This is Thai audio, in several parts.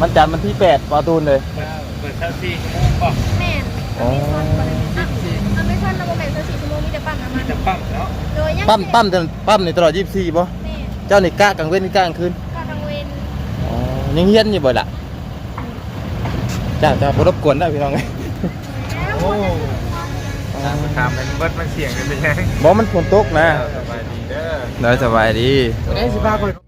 มันจันทร์มันที่แปดปอตูนเลยเปิดเท่าที่ชั่วโมงป่ะแม่นอเมซอนบ่ได้อะอเมซอนระบบแบ่ง24ชั่วโมงมีแต่ปั๊มน้ำมันจะปั๊มเนาะโดยยังปั๊มปั๊มจนปั๊มในตลอดยี่สิบสี่ป่ะแม่นเจ้านี่กะกลางเว้นนี่กะกลางคืนก็ทางเวนอ๋อยังเฮียนอยู่บ่ล่ะจ้าจ้าบ่รบกวนได้พี่น้องไงโอ้ถามถามมันเบิดมันเสียงกันเป็นไงบ่มันฝนตกนะ สบายดีเด้อ ได้สบายดี ได้สิบ้าก่อน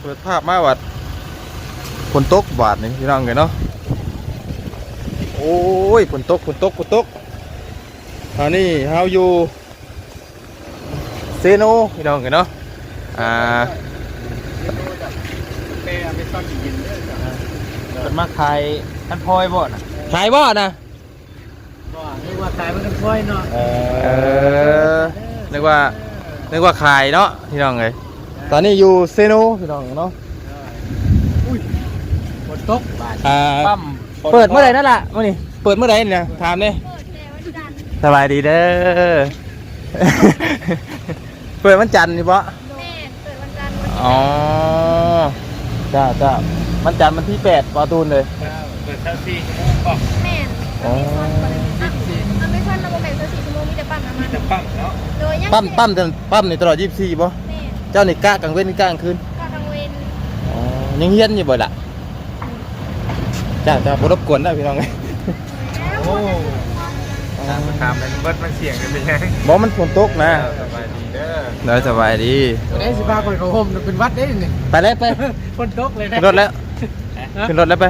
เปิดภาพมาวัดฝนตกบาดนี่พี่น้องไงเนาะโอ้ยฝนตกฝนตกฝนตกตอนนี้เฮาอยู่เซโนพี่น้องไงเนาะอ่าเต้ไม่ต้องกินเด้อจ้ะเป็นมาขายท่านพลอยบ่น่ะขายบ่นะบ่นึกว่าขายมันท่านพลอยเนาะเออนึกว่านึกว่าขายเนาะพี่น้องไง ตอนนี้อยู่เซโนพี่น้องเนาะฝนตกบาดอ่าปั๊มเปิดเมื่อไหร่นั่นล่ะมื่อนี้เปิดเมื่อไหร่เนี่ยถามเนี่ยเปิดแต่วันจันทร์สบายดีเด้อ เปิดวันจันทร์นี่ปะแม่นเปิดวันจันทร์วันอ๋อจ้าจ้าวันจันทร์มันที่แปดปอตูนเลยเปิดเท่าที่ชั่วโมงป่ะแม่นอเมซอนบ่ได้อะอเมซอนระบบแบ่ง24ชั่วโมงมีแต่ปั๊มน้ำมันจะปั๊มเนาะโดยยังปั๊มปั๊มจนปั๊มในตลอดยี่สิบสี่ปะแม่น เจ้านี่กะกลางเว้นนี่กะกลางคืนก็ทางเวนอ๋อยังเฮียนอยู่บ่ล่ะจ้าจ้าบ่รบกวนได้พี่น้องไงโอ้ถามถามมันเบิดมันเสียงกันเป็นไงบอกมันฝนตกนะสบายดีเด้อได้สบายดีได้สิบ้าก่อนเขาห่มเป็นวัดได้นี่ไปเลยไปฝนตกเลยขึ้นะนรถแล้วขึ้นรถแล้วไป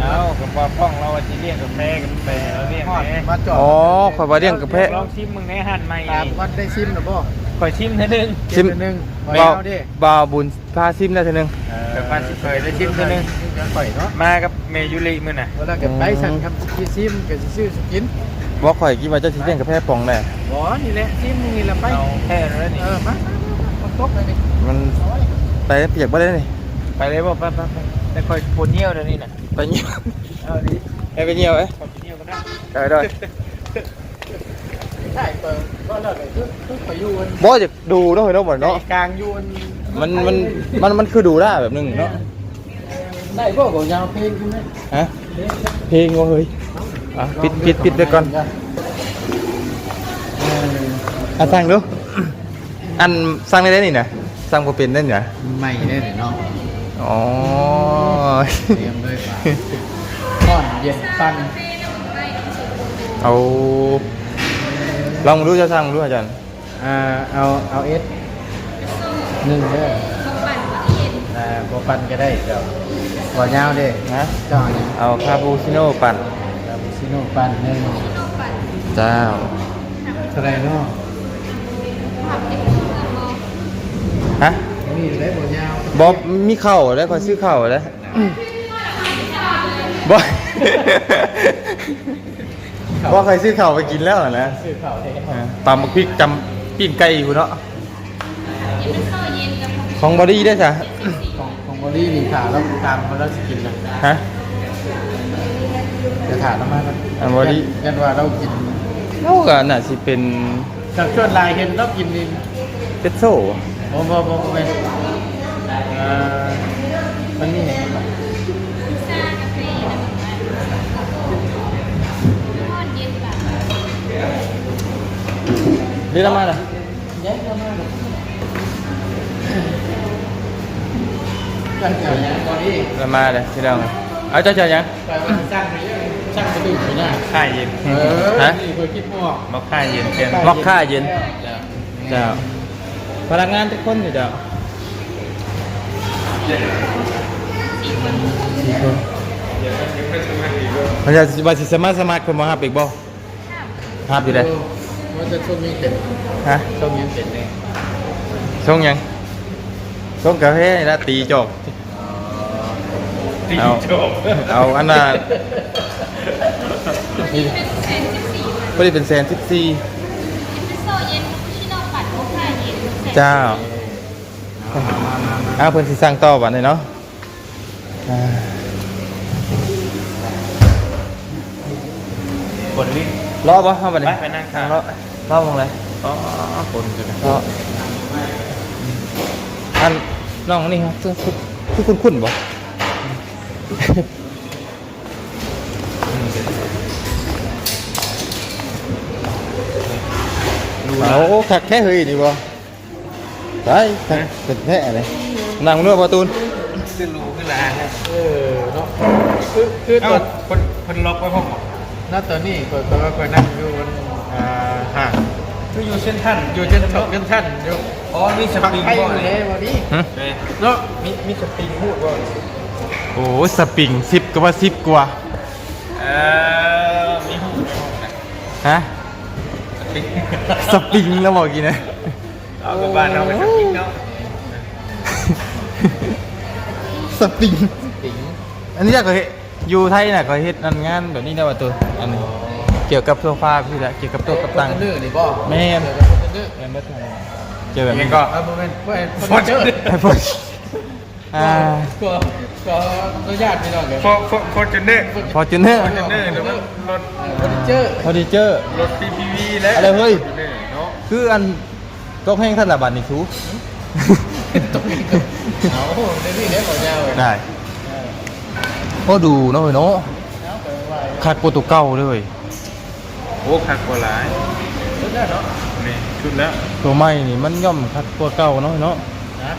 เอากับว่าป้องเราจะเรียกกับแพ้กันไปเราเรียกแพ้มาจอดอ๋อขอยบ่เลี้ยงกับแพะลองชิมมึงในหันใหม่ตามวัดได้ซิมหรือเปล่า คอยชิมเท่านึงชิมหนึ่งบ่าวเอาดิบ่าวบุญพาซิมได้เทีนึงแต่พันสิเคยได้ชิมเท่านึงจะปล่อยเนาะมากับเมยุริมื้อน่ะเวลาเก็บไปสั่งคำที่ซิมกับซื้อสกินบ่ข่อยคิดว่าเจ้าสิเลี้ยงกับแพะป่องแน่บ่นี่แหละซิมนี่แหละไป เอาแค่นั้นนี่เออมามาตกเลยนี่มันไปเปียกบ่ได้นี่ไปเลยบ่ไปไปไปแต่คอยปวดเยี่ยวเดี๋ยวนี้น่ะไปเหี่ยวเอาดิไปไปเหี่ยวเอ้ยขอกินเยี่ยวก็ได้ ได้ได้ ใช่เปิด ก็เลิกเลยคือคือไปอยู่อันบ่จะดูเนาะเฮ้ยเนาะบ่เนาะกลางอยู่อันมันมันมันมันคือดูได้แบบนึงเนาะได้พวกของยาวเพลงใช่ไหมฮะเพลงว่าเฮ้ยอะปิดปิดปิดไปก่อนอะสั่งดูอันสั่งได้ได้นี่นะสั่งบ่เป็นได้นี่นะไม่ได้เนาะอ๋อเตรียมเลยป่ะก้อนเย็นปั้นเอา ลองดูจะสั่งดูอาจารย์อ่าเอาเอาเอสหนึ่งเด้ออ่าบ่ปั้นก็ได้เดี๋ยวบ่ยาวเด้นะเจ้าเนี่ยเอาคาปูชิโน่ปั่นคาปูชิโน่ปั้นหนึ่งเจ้าเท่าไหรเนาะฮะนี่ได้บ่ยาวบอบมีเข่าแล้วคอยซื้อเข่าแล้วบอบ อใครซื้อเข่าไปกินแล้วนะซื้อข้าวให้อ่าตำบักพริกจำปิ้งไก่อยู่เนาะของบอดี้ได้จ้ะของของบอดี้นี่ขาแล้วตามเขาแล้วจะกินนะฮะ จะถามแล้วมาแล้วอ่าบอดี้ ยันว่าเรากินเราก็น่าสิเป็นจากชวนลายเห็นเรากินนี่เปโซ่บ่บ่บ่บ่เป็นเอ่อมันนี่เห็นไหาเลยพี่น้องเอาเจ้าเจ้ายังไปว่าสร้างไปเรื่อยสร้างไปดูไปหน้าค่ายเย็นเออฮะนี่เคยคิดพวกมาค่ายเย็นเพียงมอกค่าเย็นแล้วเจ้าพนักงานทุกคนอยู่เจ้าสี่คนมันจะมาสิสามารถสมัครคนมาหับอีกบ่หับอยู่เลย ว่าจะช่วงนี้เป็นฮะช่วงนี้เป็นเลยช่วงยังช่วงกาแฟนี่ละตีจบตีเอาจบเอาอันน่ะนี่ไม่ได้เป็นแสนสิบสี่เจ้าเอาอ้าวเพิ่นสิสั่งต่อบัดนี้เนาะอ่าคนลิ้น รอบ่เฮาบัดนี้ไปไปนั่งข้างรอรอมองเลยอ๋อคนจะรออันน้องนี่ครับคือคือคือคุ้นๆบ่ดูเอาคักแค่เฮ้ยนี่บ่ได้คักเป็นแท้เลยนั่งนวดประตูนขึ้นรูขึ้นลาครับเออเนาะคือคือเอ้าตอนคนคนล็อกไว้พ่อหมอ ณตอนนี้ก็ก็ก็นั่งอยู่บนอ่าห่างคืออยู่เส้นท่านอยู่เช่นชอบเช่นท่านอยู่อ๋อมีสปักปริงไพ่อบ่ยู่เลเลยยวันนี้หึเนาะมีมีสปริงพูดว่าโอ้สปริงสิบก็ว่าสิบกว่าเออมีหูในห้องนะฮะสปริงสปริงแล้วบอกกี่นะเอากลับบ้านเอาไปสปริงเนาะสปริงปิงอันนี้ก็เฮ็ด อยู่ไทยน่ะก็เฮ็ดอันงานแบบนี้ได้ว่าตัวอันนี้เกี่ยวกับโซฟาพี่ละเกี่ยวกับโต๊ะกับตังคอนเทนเนอร์นี่บ่แม่นเกี่ยวกับคอนเทนเนอร์แม่นบ่ทันเจอแบบยันี้งก็ก็อ่าโมเมนต์เพื่อนฟอนเจอร์ไอ้พวกอ่าก็ก็อนุญาตพี่น้องเลยฟอฟอฟอร์จูเนอร์ฟอร์จูเนอร์ฟอร์จูเนอร์หรือว่ารถเฟอร์นิเจอร์ฟอร์นิเจอร์รถ PPV และอะไรเฮ้ย เนาะคืออันตกแห้งท่านละบาทนี่ชู ตรงนี้ก็เอาเดี๋ยวนี้เดี๋ยวขอยาวเลยได้ โอ้ดูเนาะเว้ยเนาะคักโปรตุเกาเลยโอ้คักกว่าหลายชุดแรกเนาะนี่ชุดแล้วตัวใหม่นี่มันย่อมคักกว่าเก่าเนาะเนาะนะ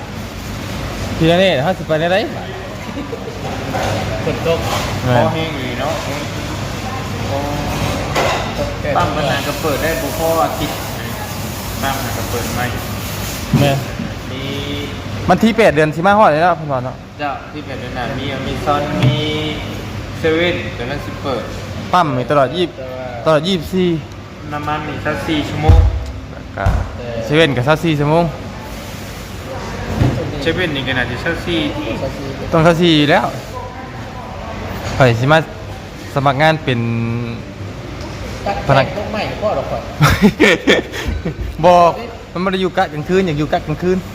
ทีนี้เนี่ยถ้าสิไปได้ไรฝนตกพอแห้งอยู่เนาะโอ้ปั๊มมันอาจจะเปิดได้บุพออาทิตย์ปั๊มอาจจะเปิดไม่แม่มี มันที่แปดเดือนสิมาฮอดเลยเนาะพี่บอลเนาะเจ้าที่เป็นขนาดมีมีซอนมีเซเว่นแต่นั่นสิเปิดปั๊มมีตลอดยี่แต่ว่าตลอดยี่สิบสี่น้ำมันนี่สักสี่ชั่วโมงก็เซเว่นกับซัสซี่ชั่วโมงเซเว่นนี่ขนาดที่สักสี่สักทีต้องซัสซี่อยู่แล้วข่อยสิมาสมัครงานเป็นตัดพนักต้องใหม่ก็หรอกก่อนบอกมันไม่ได้อยู่กะกลางคืนอยากอยู่กะกลางคืนว้าแต่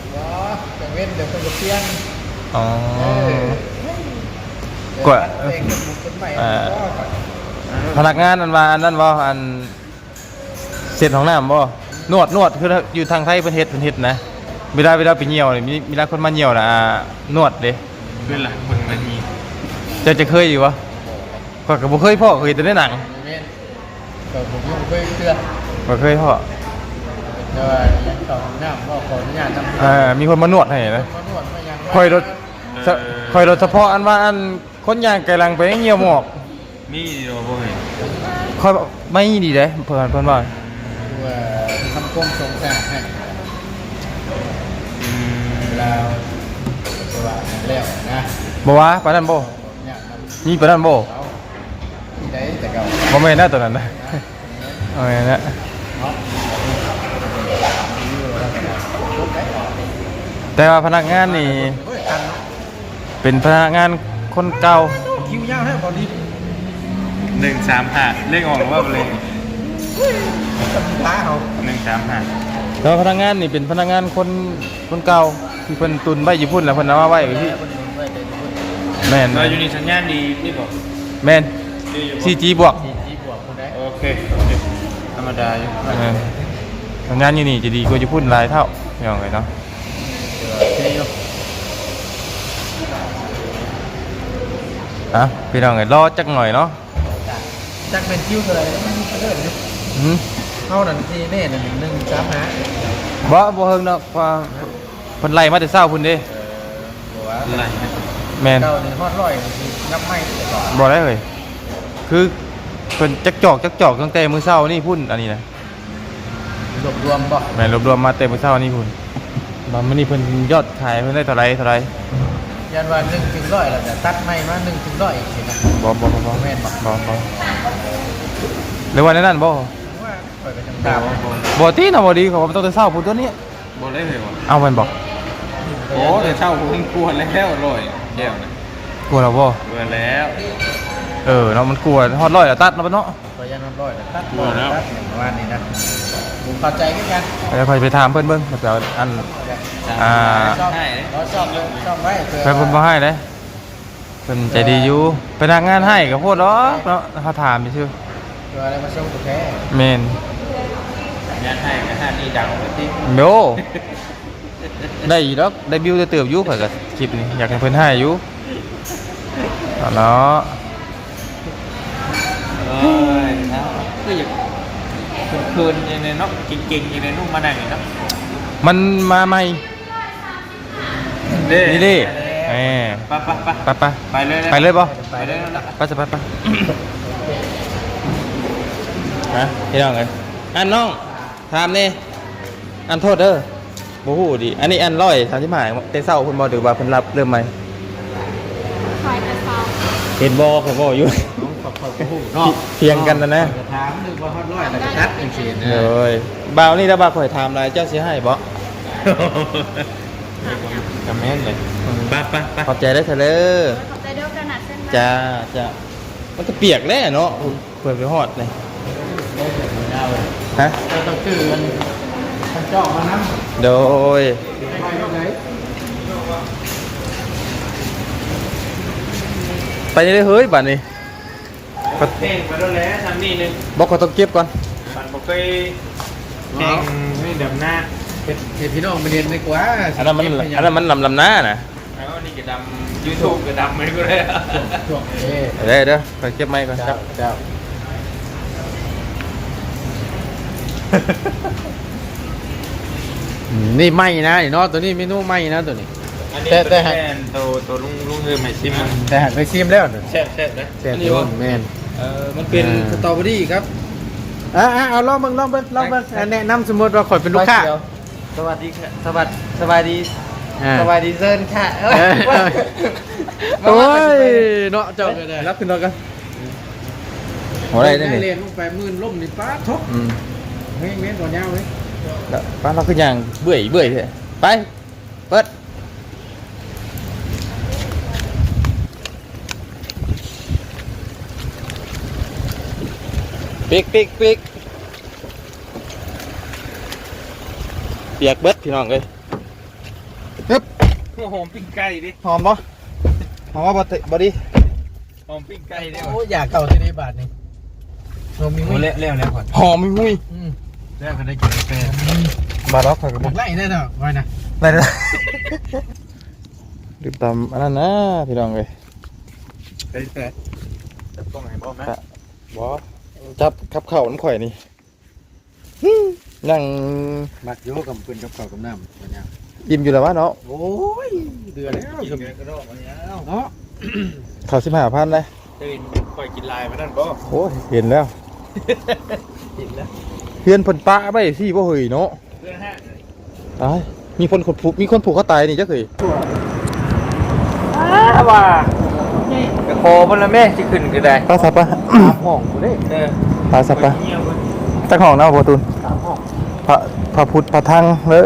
เว้นเดี๋ยวคนจะเปลี่ยนอ๋อเออกว่าเองเป็นบุคคลใหม่เอ่อก็ก่อนพนักงานอันว่าอันนั้นว่าอันเสร็จของน้ำบ่นวดนวดคือถ้าอยู่ทางไทยเป็นเฮ็ดเป็นเฮ็ดนะเวลาเวลาไปเหี่ยวนี่มีมีลาคนมาเหี่ยวนะอ่านวดเด้เพื่อนหลังคนมันมีเจะจะเคยอยู่วะก็ก็บ่เคยพ่อเคยแต่ในหนังเว้นก็ผมยังเคยเชื่อบ่เคยพ่อ แต่ว่ายังต่อหน้าก็ขออนุญาตทำเออมีคนมานวดให้นะมานวดมายังคอยรถสะคอยรถเฉพาะอันว่าอันคนย่างไกลังไปเหี่ยวหมอกมีดีโบ่เห็นคอยไม่ดีเด้เพิ่นเพิ่นว่าตัวทำกลมทรงสร้างให้อืมเวลาตัวแล้วนะบ่ว่าปานนั้นบ่เนี่ยทำมีปานนั้นบ่เอาที่ได้แต่เก่าบ่แม่นนะตัวนั้นนะเอาแม่นนะ เนาะทุกได้ออก แต่ว่าพนักงานนี่เฮ้ยกันเนาะเป็นพนักงานคนเก่าคิวยาวแท้พอดีหนึ่งสามห้าเลขออกหรือว่าเลยกับท้าเขาหนึ่งสามห้าแล้วพนักงานนี่เป็นพนักงานคนคนเก่าที่เพิ่นตุนไว้อยู่พุ่นแล้วเพิ่นเอามาไว้ไว้ที่แม่นเราอยู่ในสัญญาณดีนี่บอกแม่นดีอยู่บ่ 4G บวกสี่จีบวกคนได้โอเคโอเคธรรมดาอยู่เออพนักงานอยู่นี่จะดีกว่าอยู่พุ่นหลายเท่าอย่างไรเนาะเจ๊ อยู่อะพี่น้องไงรอจักหน่อยเนาะจักเป็นคิวเท่าไหร่มันมีเลิศอยู่อืมเท่านั้นที่แน่นั่นหนึ่งสามหาบ่บ่เฮิงเนาะว่าเพิ่นไล่มาแต่เช้าพุ่นเด้บอกว่าอะไรนะแม่นเก้านี่ฮอดร้อยนี่นับไม่แต่ก่อนบ่ได้เลยคือเพิ่นจักจอกจักจอกตั้งแต่มื้อเช้านี่พุ่นอันนี้นะรวบรวมบ่แม่นรวบรวมมาแต่มื้อเช้านี่พุ่น บามื้อนี้เพิ่นยอดขายเพิ่นได้เท่าไหร่เท่าไหร่ยันวันหนึ่งถึงร้อยเราจะตัดไม่มาหนึ่งถึงร้อยอีกทีนะบ่บ่บ่บ่แม่นบ่บ่บ่หรือว่าในนั้นบ่ว่าเปิดไปทางดาวบ่ตีน่ะบ่ดีเขาว่ามันต้องแต่เช้าพุ่นตัวนี้บอกได้เลยวะเอามันบอกโอ้แต่เช่าผมกลัวแล้วอร่อยแก้วนะกลัวแล้วบ่กลัวแล้วเออเนาะมันกลัวฮอดร้อยแล้วตัดแล้วเนาะก็ยันวันร้อยตัดร้อยตัดอย่างว่านี่นะผมเข้าใจกันกันเดี๋ยวค่อยไปถามเพิ่นเบิ่งแล้วก็อันใช่ อ่าชอบเราชอบเลยชอบไว้เผื่อเพิ่นเพิ่นบ่ให้เด้เพิ่นใจดีอยู่พนักงานให้ก็โพดดอกเนาะเขาถามซื่อเผื่ออะไรมาส่งตัวแท้แม่นงานให้งานนี่ดังไปที่โยได้อยู่ดอกได้บิวได้เติบอยู่ข่อยก็คลิปนี้อยากให้เพิ่นให้อยู่เอาเนาะเออนะก็อยากคืนๆอย่างนี้เนาะเก่งๆอย่างนี้นุ่มมานั่งอย่างนี้เนาะมันมาใหม่ นี่ดิแหมไปไปไปไปไปไปเลยนะไปเลยบ่ไปเลยนะไปจะไปไปฮะพี่น้องเอ้ยอันน้องถามนี่อันโทษเด้อบ่ฮู้ดิอันนี้อันร้อยสามสิบห้าแต่เช้าเพิ่นบ่ถือว่าเพิ่นรับเริ่มใหม่คอยแต่เช้าเห็นบ่ผมบ่อยู่น้องขอบขอบผู้เนาะเพียงกันนะนะถามนึกว่าฮอดร้อยแล้วก็ชัดจังซี่นะเอ้ยบ่าวนี่ถ้าบ่าวข่อยถามอะไรเจ้าสิให้บ่ คอมเมนต์เลยไปไปไปขอบใจได้อเถอะเด้อขอบใจเด้อกระหนัดเส้นมาจ้าจ้ามันก็เปียกแล้วเนาะเพิ่นไปฮอดเลยยาวเลยฮะเราต้องชื่อมันมันเจาะมาน้ำโดยไปเท่าไหร่ไปนี่เลยเฮ้ยบัดนี้เพลงไปแล้วแหละทำนี่นึงบอกเขาต้องเก็บก่อนปันบอกเคย เพลงนี่ดำหน้าเห็ดเห็ดพี่น้องไปเรียนดีกว่าอันนั้นมันอันนั้นมันลำลำหน้านะแล้วนี่ก็ดำยูทูบก็ดำไม่ก็ได้ช่วงเอ๊ะเด้อเด้อไปเก็บไม้ก่อนคเจ้ารับเจ้าอืมนี่ไหมนะนี่เนาะตัวนี้เมนูไหมนะตัวนี้อันนี้แต่แต่แทนตัวตัวลุงลุงเธอใหม่ซิมแต่หากไปชิมแล้วเนี่ยแซ่บแซ่บนะแซ่บอันอนี้ยู่ว่าแม่นเออมันเป็นอ่าสตรอเบอรี่ครับอ่าเอาลองเบิ่งลองเบิ่งลองเบิ่งอะแนะนำสมมติว่าข่อยเป็นลูกค้า สวัสดีค่ะสวัสดีสบายดีอ่าสบายดีเซิร์นค่ะเอ้ยโอ้ยเนาะเจ้าก็ได้รับขึ้นรถกันโอ้ได้ได้เรีนี่ยนลงไปหมื่นล่มนี่ป้าทบอืมเฮ้ยเม้นตัวยาวเว้ยแล้วป้านเราขึ้นอย่างเบื่อยเบื่อยเถอะไปเปิดปิกปิกปิก ปียกเบิดพี่น้องเลยฮึบหอมปิ้งไก่ดิหอมปะหอมว่าบอติบอดีหอมปิ้งไก่ดิโอ้อยากเข้าที่ในบาทนี่เรามีโอ้หุ้ยเละเละแล้วก่อนหอมหุ้ยอืมแล้วก็ได้กินกาแฟบาดอกข่อยกับอยากไล่แน่เนาะไว้นะได้ได้ดื่มตามอันนั้นนะพี่น้องเลยได้แฟจะต้องให้บอกนะบอจับขับเข่าน้ำข่อยนี่ นั่งมักโยกับปืนกับเก่ากับน้ำตัวยาวยิ้มอยู่แล้ววะเนาะโอ้ยเดือดแล้วกินสมเนื้อกระโดดมาแล้วเนาะเขาสิบห้าพันเลยตื่นคอยกินลายมานั่นบ่โอ้ยเห็นแล้วกินแล้วเพื่อนผลปะไปสิบ่เฮยเนาะเรื่องฮะตายมีคนผูกมีคนผูกเขาตายนี่จักเคยว่ากระโคมันละแม่ที่ขึ้นก็ได้ปลาสับปะห้องกูได้เออปลาสับปะเงียบตั้งห้องนะประตูนสามห้อง พระพระพุทธพระทังเด้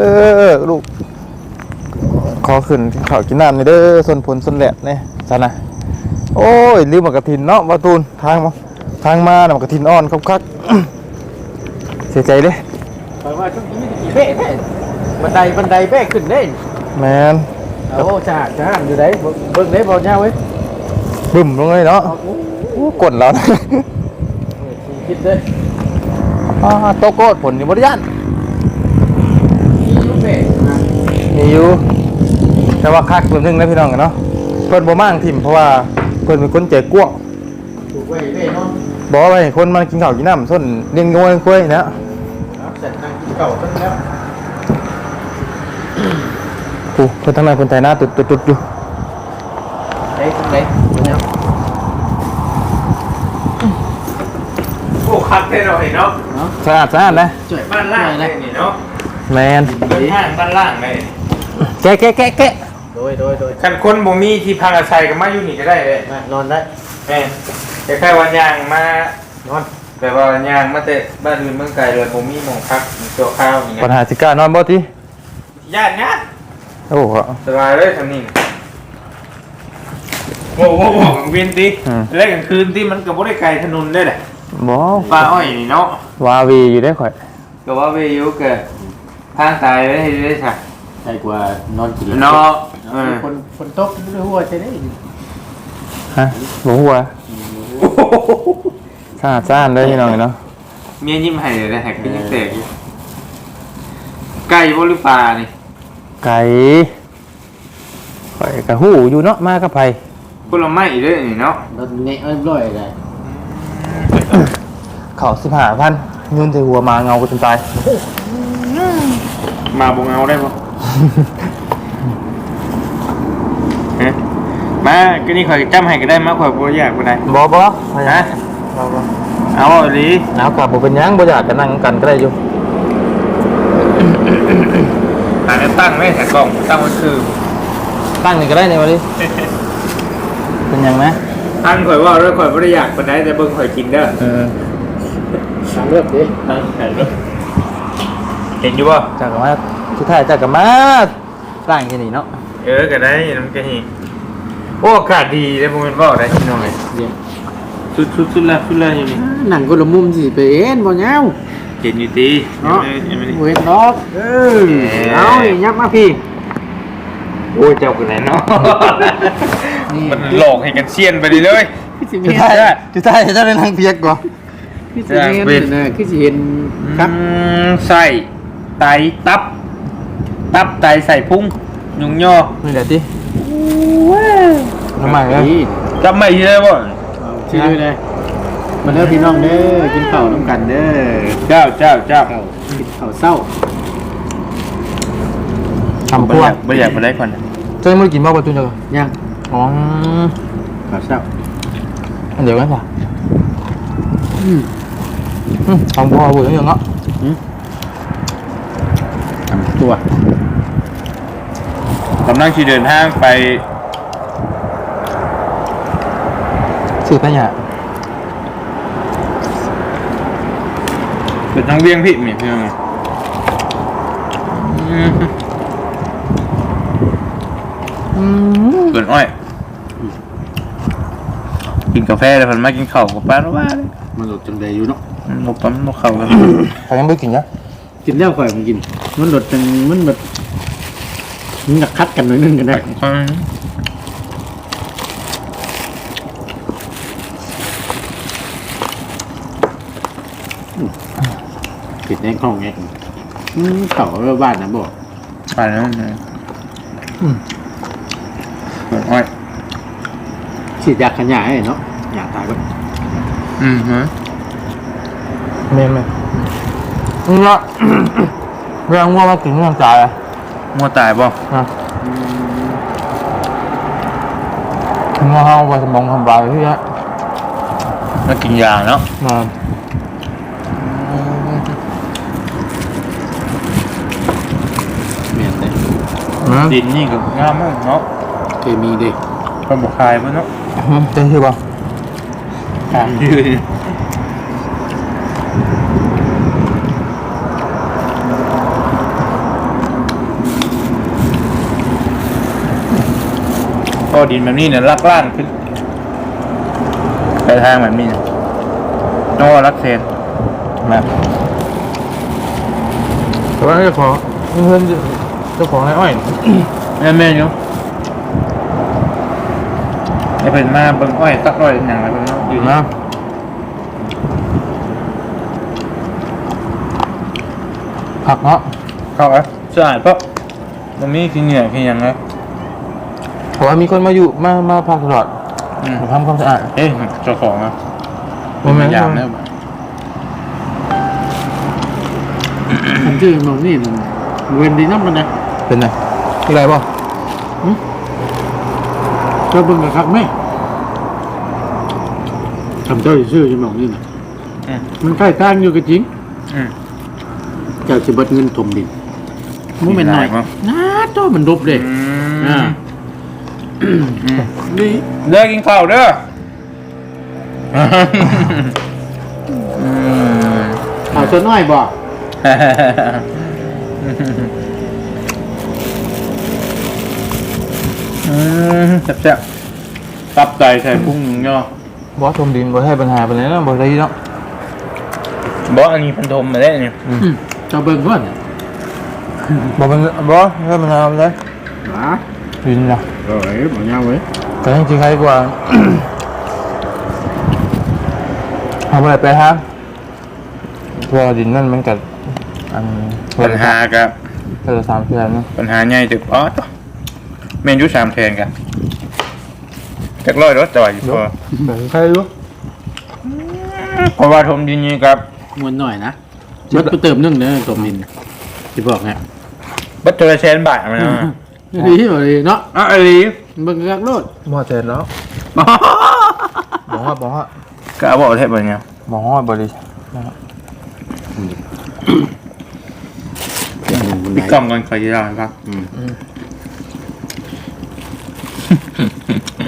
อลูกขอขึ้นเขากินน้ำนี่เด้อส่วนผลส่วนแหลกเนี่ยซะนะโอ้ยลืมหมากกระถินเนาะประตูนทางมาทางมาน่ะหมากกระถินอ่อนคักคักๆเสียใจเด้แปลว่าช่วงนี้มีกี่เบ้แน่บันไดบันไดเบ้ขึ้นได้แมนโอ้จ้าจ้าอยู่ไหนเบิ่งได้บ่ยาวเว้ยบึ้มลงเลยเนาะเอาโอ้โอ้กดแล้วนะคิดเลยอ่าโตโกดผลอยู่บริยาน อยู่แต่ว่าคักตัวหนึงนะพี่น้องกันเนาะเพิ่นบ่มั่างทิมเพราะว่าเพิ่นเป็นคนใจกว้างถูกไว้เบ้เนาะบอกว่าให้คนมากินข้าวกินน้ำส้นเลี้ยงงัวเลี้ยงกล้วยนะครับเสร็จนั่งกินเก่าตั้งแล้วโอ้เพิ่นทำงานคนไทยหน้าตุดตุดตุดอยู่เฮ้ยตรงไหนเนี่ยโอ้คักได้หน่อยเนาะเนาะสะอาดสะอาดนะช่วยบ้านล่างเลยนี่เนาะแมนบ้านห้างบ้านล่างเลย แกะแกะแกะแกะโดยโดยโดยคันคนบ่มีที่พักอาศัยก็มาอยู่นี่ก็ได้เลยมานอนได้แม่แต่แค่วันยางมานอนแต่ว่าวันยางมาแต่บ้านอื่นเมืองไกลเลยบ่มีหมองพักมีตัวข้าวอย่างเงี้ปัญยหาสิกล้านอนบ่ติญาติญาติโอ้โห สบายเลยทำนี่โอ้โหโอ้โหกลางเวียนติอืมแล้วกลางคืนที่มันก็บ่ได้ไกลถนนได้แหละบ่ปลาอ้อยนี่เนาะ วาวีอยู่ได้ข่อย ก็ว่าเวยุเกิดทางตายไว้ให้ได้สัก ใช่กว่านอนกินเนาะเออคนคนตกไม่รู้ว่าจะได้ฮะหมูหัวซ่าซ่านเลยพี่น้องเนาะเมียยิ้มให้เลยนะแฮกเป็นยังแตกอยู่ไก่บ่หรือปลานี่ไก่ไก่กะหูอยู่เนาะมากับไผคนละไม้อีกเด้อนี่เนาะรถเงี้ยเรียบร้อยเลยเขาสิบห้าพันยืนแต่หัวมาเงากูจนตายมาบ่เงาได้ บ่ฮะมาก็นี่ข่อยจำให้ก็ได้มาข่อยบ่อยากบ่ได้บอบอฮะบอบอเอาอีหลีเอากลับบ่เป็นหยังบ่อยากจะนั่งกันก็ได้อยู่หาแนวตั้งไว้แต่กล่องตั้งไว้คือตั้งนี่ก็ได้ในวันนี้เป็นหยังนะตั้งข่อยว่าแล้วข่อยบ่ได้อยากปานใดแต่เบิ่งข่อยกินเด้อเออสามเลือกดิตั้งแต่เด้อเห็นอยู่บ่จากกับมา สุดท้ายจากกับมาตั้งแค่นี้เนาะเออก็ได้น้ำกะหิโอ้อากาศดีเลยบ่แม่นบ่ได้พี่น้องเอ้ยเดี๋ยวสุดสุดสุดแล้วสุดแล้วอยู่นี่หนังคนละมุมสิไปเอ็นบ่เงาเห็นอยู่ติเนาะยังไม่ได้เวทล็อกเออเอาอีกยับมาพี่โอ้ยเจ้าคือไหนเนาะนี่มันหลอกให้กันเซียนไปดิเลยคือสิสุดเห็นท้ายสุดท้ายจะได้นั่งเพียกก่อนคือสิเห็นนะคือสิเห็นครับอืมใส่ไตตับ ตับไตใส่พุงยุงย่อนี่แหละที่ทำไมวะนี่จำไม่ได้บ่เอาชื่อเลยมาเด้อพี่น้องเด้อกินข้าวน้ำกันเด้อเจ้าเจ้าเจ้าข้าวกินข้าวเศร้าทำบ่ครัวอยากบ่อยากมาได้ก่อนเจ้าไม่ได้กินบ้าประตูเจ้ายังอ๋อข้าวเศร้าอันเดียวกันป่ะอืมอืมทำครัวบุ๋ยอย่างเงี้ยทำตัว กำลังขี่เดินทางไปสื่อไปเนี่ยเป็นทางเวียงพี่มีพี่น้องอืมอืมส่วนอ้อยกินกาแฟแล้วเพิ่นมากินข้าวกับป้าแล้วว่าเลยมันหลุดจังใดอยู่เนาะมันบ่ปั๊มบ่เข้ากัน ใครยังไม่กินนะกินแล้วค่อยมันกิน มันหลุดจังมันแบบมั นจะคัดกันหน่อยนึงกันได้ปิดในห้องไงอืมเขาว่าบ้านนะบอกไปแล้วนะอืมส่วนอ้อยฉีดยาขยายเนาะอยากตายก็อืมฮะเมย์เมย์นี่ละเรื่องว่ามากินเรื่องจ่ายอะ มัวตายบ่นะงัวเฮาไปสมองทำลายที่นี้มากินยาเนาะมาเมียนเลยอืมดินนี่ก็งามมากเนาะเคมีดิก็บ่คายบ่เนาะเจ๊ชื่อป่ะค่ะยืน ก็ดินแบบนี้เนี่ยลักล่างขึ้นไปทางแบบนี้เนี่ยนอรักเซนมาแต่ว่าเจ้าของเพื่อนเจ้าของไอ้อ้อยแม่แม่เนาะไอ้เพิ่นมาเบิ่งอ้อยตักอ้อยอย่างไรเพิ่นเนาะอยู่นี่นะผักเนาะเข้าอะสะอาดเพราะมันมีขี้เหงื่อขี้หยังไง เพราะว่ามีคนมาอยู่มามาพักตลอดอืมมาทำความสะอาดเอ๊ะเจ้าของอะบ่แม่นยามเนี่ยผมชื่อมองนี่มันเวนดีน้ำมันนะเป็นไงที่ไรป่ะเจ้าเบิ่งกับคักไหมทำเจ้าชื่อจะมองนี่นะอืมมันใกล้ทางอยู่ก็จริง อืม เจ้าจะเบิดเงินถมดินมันเป็นหน่อยมีหลายมั้งน้าโจ้มันดบเลยอือ่ามอืม นี่เลิกกินข้าวเด้ออืมเอาตัวน้อยบอกอืมแซ่บๆตับไตใส่พุงเนาะบอสชมดินบอสให้ปัญหาไปเลยนะบอสได้เนาะบอกอันนี้พันธมมาได้เนี่ยอืมอืมเจ้าเบิ่งก่อนขบอกมันบอกให้มันเอาเลยหาดินนะ เอ้ยบ่ยาวเว้ยแต่จริงๆใครกว่าเอาไปไปฮะเพื่อดินนั่นมันกับอันปัญหากับเพื่อสามเพื่อนนะปัญหาใหญ่ตึกอ๋อต่อเมนอยูสามแทนกันจักร้อยรถจ่อยอยู่พอ ใครรู้เพราะว่าทมดินนี่กับมวนหน่อยนะรถไปเติมนึ่งเด้อตมดินที่บอกไงบัตรละแสนบาทมันนะ ดีที่บ่ดีเนาะอะไอ้ลีเบิ่งกักโลดหม้อเจนแล้วบอกว่าบอกว่าก็เอาบอกเทปแบบเนี้ยบอกว่าบริมีกล้องก่อนคอยจะเล่าให้ฟังอืม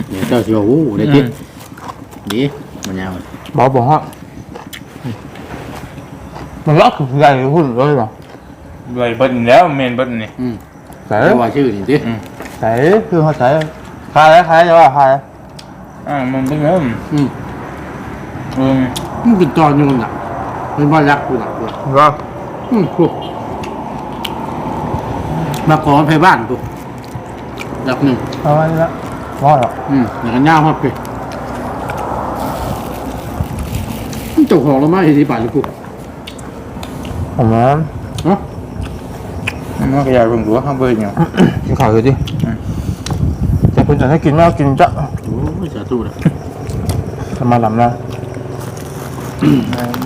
เดี๋ยวเจ้าสิว่าโอ้ได้ติดดีบ่ยาวบอกบอกว่ามันล็อกใหญ่หุ่นเลยป่ะด้วยเบิ้ลแล้วเมนเบิ้ลนี่อืม ใส่แต่ว่าชื่อนี่ติใส่คือเขาใส่ใครใครจะว่าใครอ่ามันเบิ้ลแล้วอืมอืมมันเป็นตอนอยู่น่ะเป็นบ่รักกูน่ะกูว่าอืมกูมาขอไปบ้านกูรักหนึ่งเอาไว้ละว่าหรออืมอย่างนั้นย่างฮอดไปมันเจ้าของแล้วมาเฮ็ดที่บ้านกูผมว่าเนาะ มันก็อยากรู้ว่าข้างเบิ้ลเนี่ยกินข้าวเลยดิจะคุณจะให้กินไม่เอากินจะโอ้ยสาธุเลยทำมาหลำนะ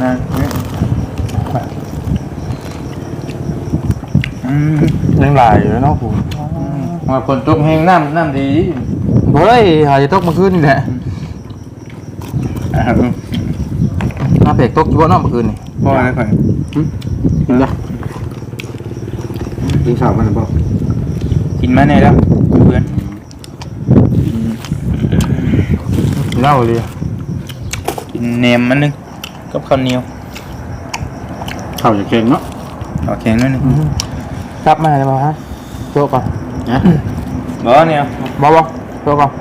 นั่นอืมยังหลายอยู่เนาะผมมาคนตกแห้งน้ำน้ำดีโอ้ยหายจะตกมาคืนนี่แหละอ่าน้าเปกตกอยู่บ่เนอกเมื่อคืนนี่พ่อแล้วค่อยกินละ กินข้าวมันบ่กินมาแน่แล้วเพื่อนเล่าเลยกินเนมมันนึงกับข้าวเหนียวข้าวจะเค็มเนาะเอาแข็งนิดนึงจับมาเลยมาฮะโจ๊กก่อนนะบ่เนี่ยบ่บ่โจ๊กก่อน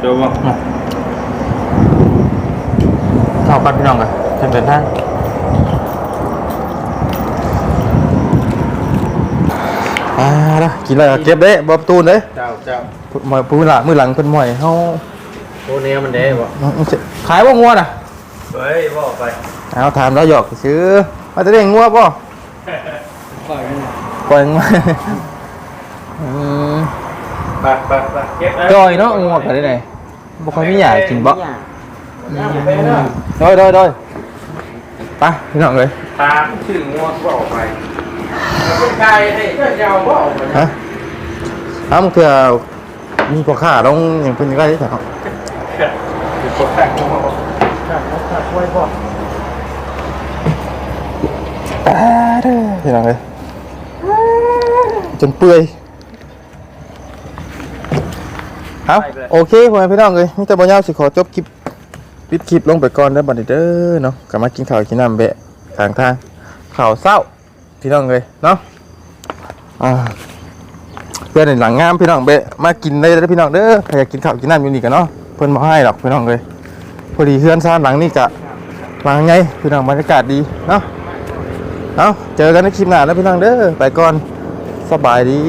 โจบ่เข้ากันพี่น้องกันเชิญเดินทาง อ่าละกินอะไรเก็บเด้บ่ประตูนเด้เจ้าเจ้าหมอยปูหลังมือหลังเป็นหมอยเฮาโอ้เนี้ยมันได้บ่ขายบ่งัวน่ะเฮ้ยบ่ไปเอาถามแล้วหยอกซื้อมาจะได้งัวป่ะปล่อยมาอืมไปไปไปเก็บจอยเนาะงัวกันได้ไหนบ่ค่อยมีอยากกินบ่โดยโดยโดยไปพี่น้องเลยตามชื่องัวก็ออกไป ฮะถ้ามึงเถื่อมีพ่อค้าต้องอย่างเพิ่นก็ได้ถามเป็นคนแปลกงัวตาเด้อพี่น้องเลยจนเปื่อยเอาโอเคพ่อแม่พี่น้องเลยนี่แต่บ่ยาวสิขอจบคลิปปิดคลิปลงไปก่อนแล้วบัดนี้เด้อเนาะกลับมากินข้าวกินน้ำแบะทางทางข้าวเศร้าพี่น้องเลยเนาะ อ่าเพื่อนในหลังงามพี่น้องเบะมากินได้เด้อพี่น้องเด้อใครอยากกินข้าวกินน้ำอยู่นี่กันเนาะเพื่อนมาให้หรอกพี่น้องเลยพอดีเพื่อนซ่านหลังนี่กะหลังไงพี่น้องบรรยากาศดีเนาะเอาเจอกันในคลิปหน้าแล้วพี่น้องเด้อไปก่อนสบายดี